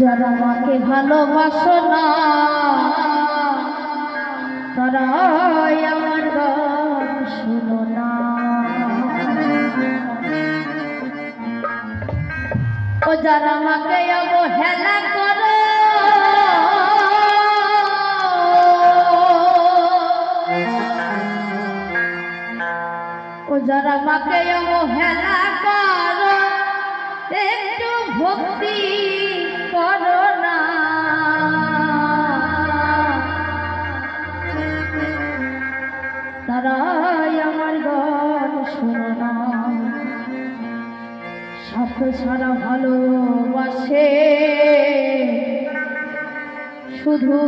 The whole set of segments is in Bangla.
যারা আমাকে ভালোবাসো না তারাই আমার গান শুনো না। ও যারা আমাকে অবহেলা করো, ও যারা আমাকে অবহেলা করো, একটু ভক্তি করো না। তারাই আমার না। স্বার্থ ছাড়া ভালোবাসে। শুধু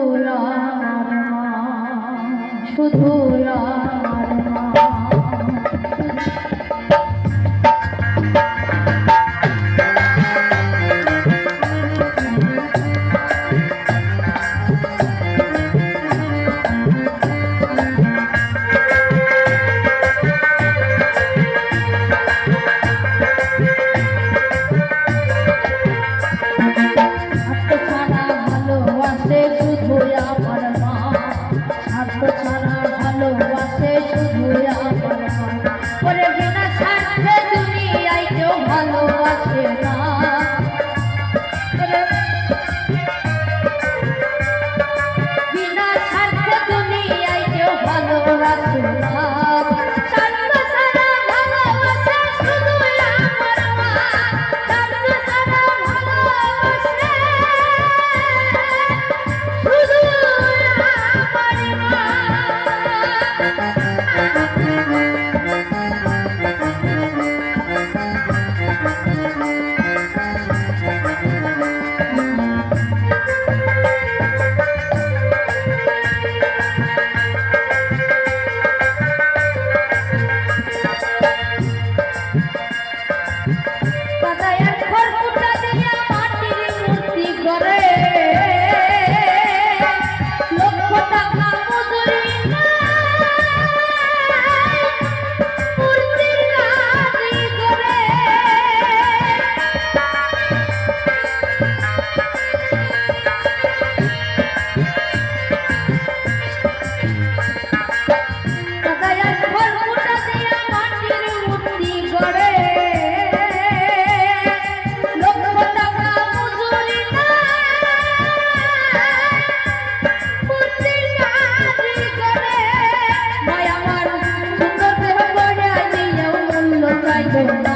শুধু মা। কেউ ভালোবাসে না। Thank you.